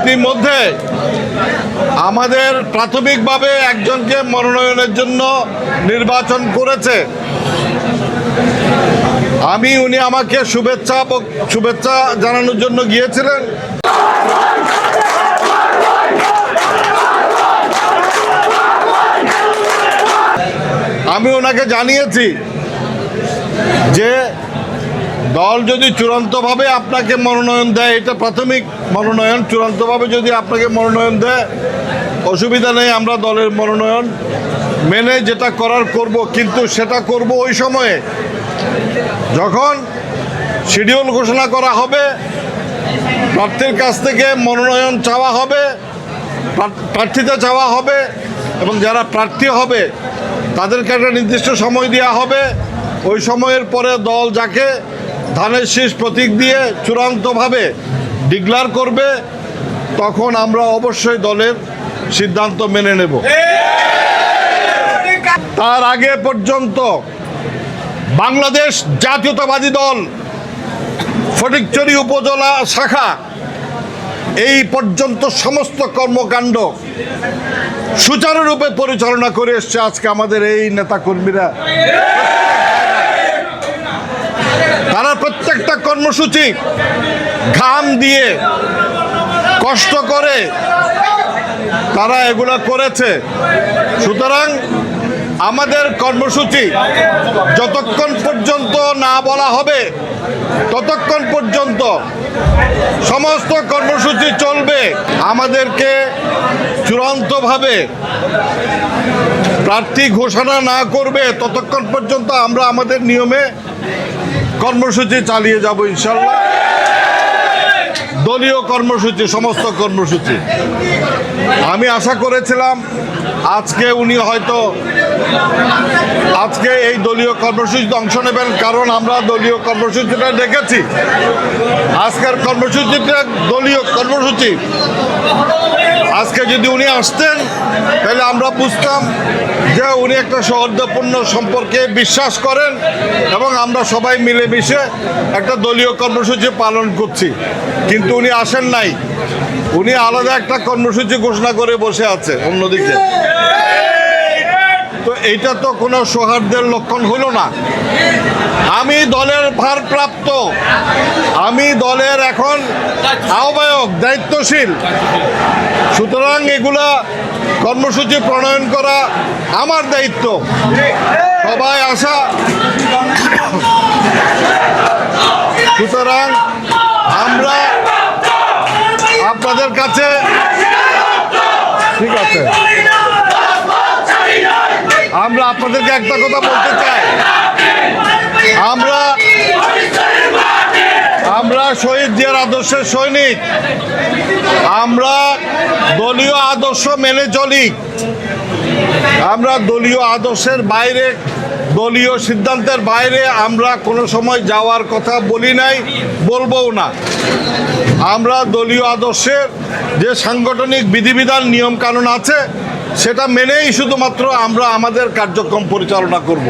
ইতিমধ্যে আমাদের প্রাথমিকভাবে একজনকে মনোনয়নের জন্য নির্বাচন করেছে। আমি, উনি আমাকে শুভেচ্ছা শুভেচ্ছা জানানোর জন্য গিয়েছিলেন। আমি ওনাকে জানিয়েছি যে দল যদি চূড়ান্তভাবে আপনাকে মনোনয়ন দেয়, এটা প্রাথমিক মনোনয়ন, চূড়ান্তভাবে যদি আপনাকে মনোনয়ন দেয়, অসুবিধা নেই, আমরা দলের মনোনয়ন মেনে যেটা করার করব, কিন্তু সেটা করব ওই সময়ে। যখন শিডিউল ঘোষণা করা হবে, প্রার্থীর কাছ থেকে মনোনয়ন চাওয়া হবে প্রার্থ- প্রার্থীতা চাওয়া হবে, এবং যারা প্রার্থী হবে, তাদেরকে একটা নির্দিষ্ট সময় দেওয়া হবে। ওই সময়ের পরে দল যাকে ধানের শীষ প্রতীক দিয়ে চূড়ান্তভাবে ডিক্লার করবে, তখন আমরা অবশ্যই দলের সিদ্ধান্ত মেনে নেব। তার আগে পর্যন্ত বাংলাদেশ জাতীয়তাবাদী দল, ফটিকচুরি উপজেলা শাখা, এই পর্যন্ত সমস্ত কর্মকাণ্ড সুচারুরূপে পরিচালনা করে এসছে আজকে আমাদের এই নেতাকর্মীরা। তারা প্রত্যেকটা কর্মসূচি ঘাম দিয়ে কষ্ট করে, তারা এগুলো করেছে। সুতরাং আমাদের কর্মসূচি যতক্ষণ পর্যন্ত না বলা হবে, ততক্ষণ পর্যন্ত সমস্ত কর্মসূচি চলবে। আমাদেরকে চূড়ান্তভাবে প্রার্থী ঘোষণা না করবে, ততক্ষণ পর্যন্ত আমরা আমাদের নিয়মে কর্মসূচি চালিয়ে যাব ইনশাল্লাহ। দলীয় কর্মসূচি, সমস্ত কর্মসূচি। আমি আশা করেছিলাম আজকে উনি হয়তো আজকে এই দলীয় কর্মসূচিতে অংশ নেবেন, কারণ আমরা দলীয় কর্মসূচিটা দেখেছি আজকের কর্মসূচিটা দলীয় কর্মসূচি আজকে যদি উনি আসতেন, তাহলে আমরা বুঝতাম যে উনি একটা সৌহার্দ্যপূর্ণ সম্পর্কে বিশ্বাস করেন এবং আমরা সবাই মিলেমিশে একটা দলীয় কর্মসূচি পালন করছি। কিন্তু উনি আসেন নাই। উনি আলাদা একটা কর্মসূচি ঘোষণা করে বসে আছে অন্যদিকে। তো এইটা তো কোনো সৌহার্দ্যের লক্ষণ হলো না। আমি দলের ভারপ্রাপ্ত। আমি দলের এখন আহ্বায়ক, দায়িত্বশীল। সুতরাং এগুলা কর্মসূচি প্রণয়ন করা আমার দায়িত্ব। সবাই আসা। সুতরাং আমরা আপনাদের কাছে ঠিক আছে। আপনাদেরকে একটা কথা বলতে চাই। আমরা আমরা শহীদ জিয়ার আদর্শের সৈনিক। আমরা দলীয় আদর্শ মেনে চলি। আমরা দলীয় আদর্শের বাইরে, দলীয় সিদ্ধান্তের বাইরে আমরা কোনো সময় যাওয়ার কথা বলি নাই, বলবও না। আমরা দলীয় আদর্শের যে সাংগঠনিক বিধিবিধান নিয়ম কানুন আছে সেটা মেনেই শুধুমাত্র আমরা আমাদের কার্যক্রম পরিচালনা করব।